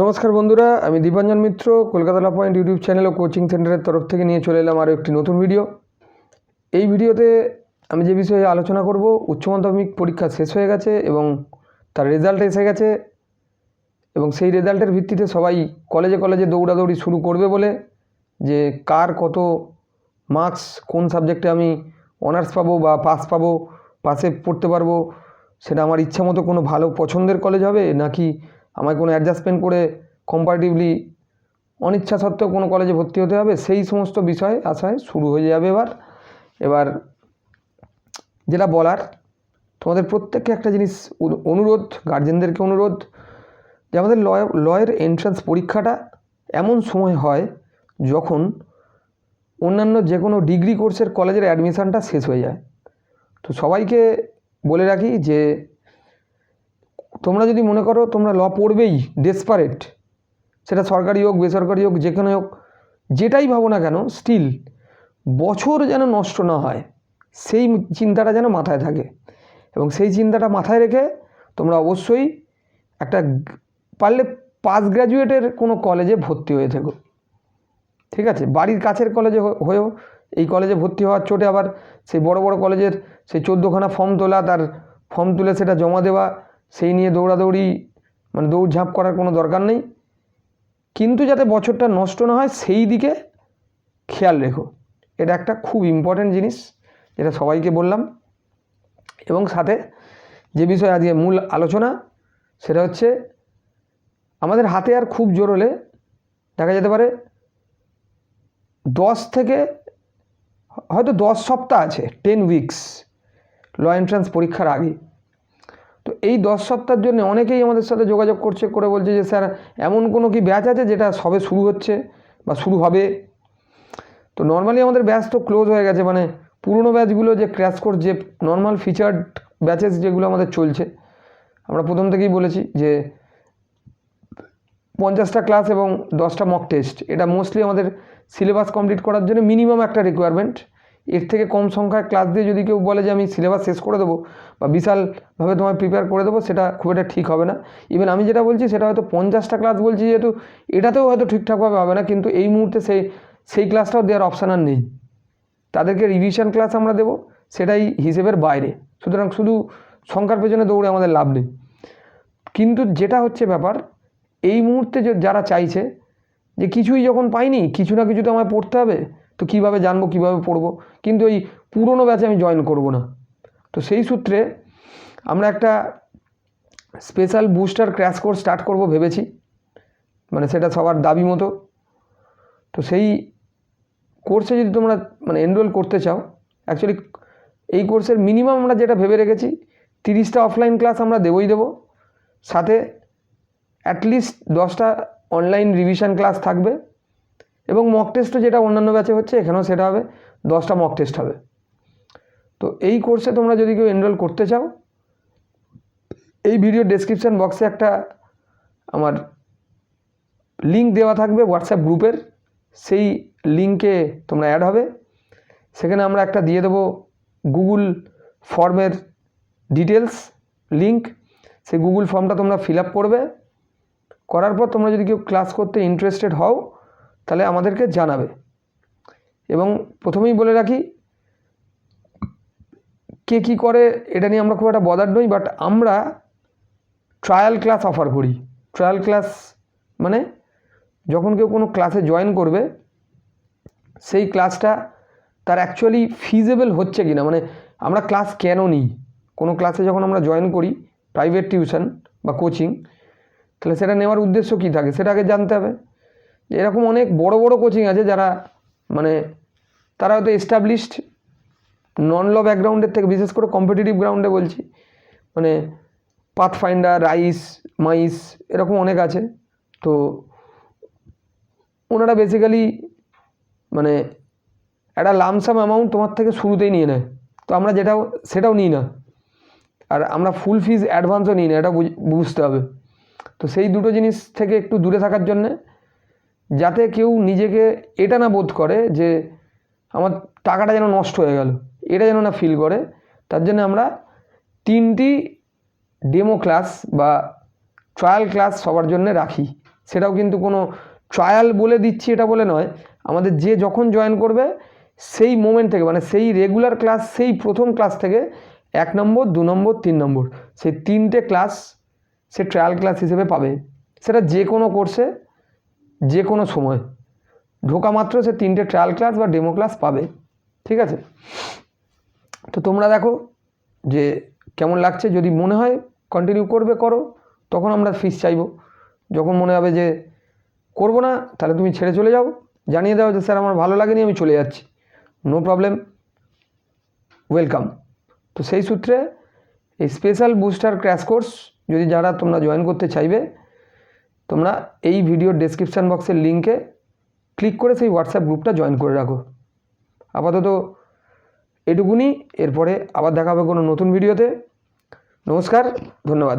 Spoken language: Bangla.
নমস্কার বন্ধুরা, আমি Dipanjan Mitra, Kolkata law point YouTube channel ও কোচিং সেন্টারের তরফ থেকে নিয়ে চলে এলাম আরও একটি নতুন ভিডিও। এই ভিডিওতে আমি যে বিষয়ে আলোচনা করব, উচ্চ মাধ্যমিক পরীক্ষা শেষ হয়ে গেছে এবং তার রেজাল্ট এসে গেছে এবং সেই রেজাল্টের ভিত্তিতে সবাই কলেজে কলেজে দৌড়াদৌড়ি শুরু করবে বলে যে কার কত মার্কস কোন সাবজেক্টে আমি অনার্স পাবো বা পাস পাবো পাসে পড়তে পারব, সেটা আমার ইচ্ছা মতো কোনো ভালো পছন্দের কলেজ হবে নাকি আমায় কোনো অ্যাডজাস্টমেন্ট করে কম্পারেটিভলি অনিচ্ছা সত্ত্বেও কোনো কলেজে ভর্তি হতে হবে, সেই সমস্ত বিষয় আশায় শুরু হয়ে যাবে এবার। এবার যেটা বলার, তোমাদের প্রত্যেককে একটা জিনিস অনুরোধ গার্জেনদেরকে অনুরোধ যে আমাদের লয় লয়ের এন্ট্রান্স পরীক্ষাটা এমন সময় হয় যখন অন্যান্য যে কোনো ডিগ্রি কোর্সের কলেজের অ্যাডমিশানটা শেষ হয়ে যায়। তো সবাইকে বলে রাখি যে তোমরা যদি মনে করো তোমরা ল পড়বেই ডেসপারেট সেটা সরকারি হোক, বেসরকারি হোক, যেখানে হোক, যেটাই ভাবো না কেন স্টিল বছর যেন নষ্ট না হয়, সেই চিন্তাটা যেন মাথায় থাকে। এবং সেই চিন্তাটা মাথায় রেখে তোমরা অবশ্যই একটা পারলে পাস গ্র্যাজুয়েটের কোনো কলেজে ভর্তি হয়ে থেকো। ঠিক আছে? বাড়ির কাছের কলেজে হয়েও এই কলেজে ভর্তি হওয়ার চোটে আবার সেই বড় বড় কলেজের সেই চোদ্দোখানা ফর্ম তোলা, তার ফর্ম তুলে সেটা জমা দেওয়া সেই নিয়ে দৌড়াদৌড়ি মানে দৌড়ঝাঁপ করার কোনো দরকার নেই। কিন্তু যাতে বছরটা নষ্ট না হয়, সেই দিকে খেয়াল রেখো। এটা একটা খুব ইম্পর্ট্যান্ট জিনিস, যেটা সবাইকে বললাম। এবং সাথে যে বিষয়ে আজকে মূল আলোচনা, সেটা হচ্ছে আমাদের হাতে আর খুব জোর হলে দেখা যেতে পারে দশ থেকে, হয়তো দশ সপ্তাহ আছে টেন উইকস ল এন্ট্রান্স পরীক্ষার আগে। তো এই দশ সপ্তাহের জন্য অনেকেই আমাদের সাথে যোগাযোগ করছে, করে বলছে যে, স্যার, এমন কোনো কি ব্যাচ আছে যেটা সবে শুরু হচ্ছে বা শুরু হবে? তো নর্মালি আমাদের ব্যাচ তো ক্লোজ হয়ে গেছে মানে পুরনো ব্যাচগুলো যে ক্র্যাশ কোর্স যে নর্মাল ফিচার্ড ব্যাচেস যেগুলো আমাদের চলছে, আমরা প্রথম থেকেই বলেছি যে পঞ্চাশটা ক্লাস এবং দশটা মক টেস্ট এটা মোস্টলি আমাদের সিলেবাস কমপ্লিট করার জন্য মিনিমাম একটা রিকোয়ারমেন্ট এর থেকে কম সংখ্যায় ক্লাস দিয়ে যদি কেউ বলে যে আমি সিলেবাস শেষ করে দেবো বা বিশালভাবে তোমায় প্রিপেয়ার করে দেবো, সেটা খুব একটা ঠিক হবে না। ইভেন আমি যেটা বলছি, সেটা হয়তো পঞ্চাশটা ক্লাস বলছি যেহেতু, এটাতেও হয়তো ঠিকঠাকভাবে হবে না, কিন্তু এই মুহূর্তে সেই সেই ক্লাসটাও দেওয়ার অপশান আর নেই। তাদেরকে রিভিশন ক্লাস আমরা দেবো, সেটাই হিসেবের বাইরে। সুতরাং শুধু সংখ্যার পেছনে দৌড়ে আমাদের লাভ নেই। কিন্তু যেটা হচ্ছে ব্যাপার, এই মুহূর্তে যারা চাইছে, যে কিছুই যখন পাইনি, কিছু না কিছু তো আমায় পড়তে হবে। তো কীভাবে জানব, কীভাবে পড়ব? কিন্তু ওই পুরনো ব্যাচে আমি জয়েন করব না। তো সেই সূত্রে আমরা একটা special booster crash course start করব ভেবেছি। মানে সেটা সবার দাবি মতো। তো সেই কোর্সে যদি তোমরা মানে এনরোল করতে চাও অ্যাকচুয়ালি এই কোর্সের মিনিমাম আমরা যেটা ভেবে রেখেছি, তিরিশটা অফলাইন ক্লাস আমরা দেবই দেবো। সাথে অ্যাটলিস্ট দশটা অনলাইন রিভিশন ক্লাস থাকবে। এবং মক টেস্টও যেটা অন্যান্য ব্যাচে হচ্ছে, এখানেও সেটা হবে। দশটা মক টেস্ট হবে। তো এই কোর্সে তোমরা যদি কেউ এনরোল করতে চাও, এই ভিডিও ডেসক্রিপশান বক্সে একটা আমার লিঙ্ক দেওয়া থাকবে হোয়াটসঅ্যাপ গ্রুপের সেই লিঙ্কে তোমরা অ্যাড হবে। সেখানে আমরা একটা দিয়ে দেবো গুগল ফর্মের ডিটেলস লিঙ্ক সেই গুগল ফর্মটা তোমরা ফিল আপ করবে। করার পর তোমরা যদি কেউ ক্লাস করতে ইন্টারেস্টেড হও তাহলে আমাদেরকে জানাবে। এবং প্রথমেই বলে রাখি, কে কী করে, এটা নিয়ে আমরা খুব একটা বদার নই বাট আমরা ট্রায়াল ক্লাস অফার করি। ট্রায়াল ক্লাস মানে যখন কেউ কোনো ক্লাসে জয়েন করবে, সেই ক্লাসটা তার অ্যাকচুয়ালি ফিজেবল হচ্ছে কি না মানে আমরা ক্লাস কেন নিই? কোনো ক্লাসে যখন আমরা জয়েন করি প্রাইভেট টিউশন বা কোচিং তাহলে সেটা নেওয়ার উদ্দেশ্য কী থাকে? সেটা আগে জানতে হবে। এরকম অনেক বড় বড় কোচিং আছে যারা মানে তারা হয়তো এস্টাবলিশড নন ল ব্যাকগ্রাউন্ডের থেকে, বিশেষ করে কম্পিটিটিভ গ্রাউন্ডে বলছি মানে পাথ ফাইন্ডার রাইস মাইস এরকম অনেক আছে। তো ওনারা বেসিক্যালি মানে একটা লামসাম অ্যামাউন্ট তোমার থেকে শুরুতেই নিয়ে নেয়। তো আমরা যেটাও, সেটাও নিই না। আর আমরা ফুল ফিজ অ্যাডভান্সও নিই না, এটা বুঝ- বুঝতে হবে। তো সেই দুটো জিনিস থেকে একটু দূরে থাকার জন্যে যাতে কেউ নিজেকে এটা না বোধ করে যে আমার টাকাটা যেন নষ্ট হয়ে গেল, এটা যেন না ফিল করে। তার জন্য আমরা তিনটি ডেমো ক্লাস বা ট্রায়াল ক্লাস সবার জন্য রাখি। সেটাও কিন্তু কোনো ট্রায়াল বলে দিচ্ছি এটা বলে নয়। আমাদের যে যখন জয়েন করবে, সেই মোমেন্ট থেকে মানে সেই রেগুলার ক্লাস সেই প্রথম ক্লাস থেকে এক নম্বর, দু নম্বর, তিন নম্বর, সেই তিনটে ক্লাস সে ট্রায়াল ক্লাস হিসেবে পাবে। সেটা যে কোনো কোর্সে যে কোনো সময়। ঢোকা মাত্র সে তিনটে ট্রায়াল ক্লাস বা ডেমো ক্লাস পাবে, ঠিক আছে? তো তোমরা দেখো যে কেমন লাগছে। যদি মনে হয় কন্টিনিউ করবে, করো। তখন আমরা ফিস চাইব। যখন মনে হবে যে করব না, তাহলে তুমি ছেড়ে চলে যাও। জানিয়ে দাও যে, স্যার, আমার ভালো লাগেনি, আমি চলে যাচ্ছি। নো প্রবলেম ওয়েলকাম তো সেই সূত্রে এই স্পেশাল বুস্টার ক্র্যাশ কোর্স যদি যারা তোমরা জয়েন করতে চাইবে তোমরা এই ভিডিওর ডেসক্রিপশান বক্সের লিঙ্কে ক্লিক করে সেই হোয়াটসঅ্যাপ গ্রুপটা জয়েন করে রাখো। আপাতত এটুকুনি, এরপরে আবার দেখা হবে কোনো নতুন ভিডিওতে নমস্কার, ধন্যবাদ।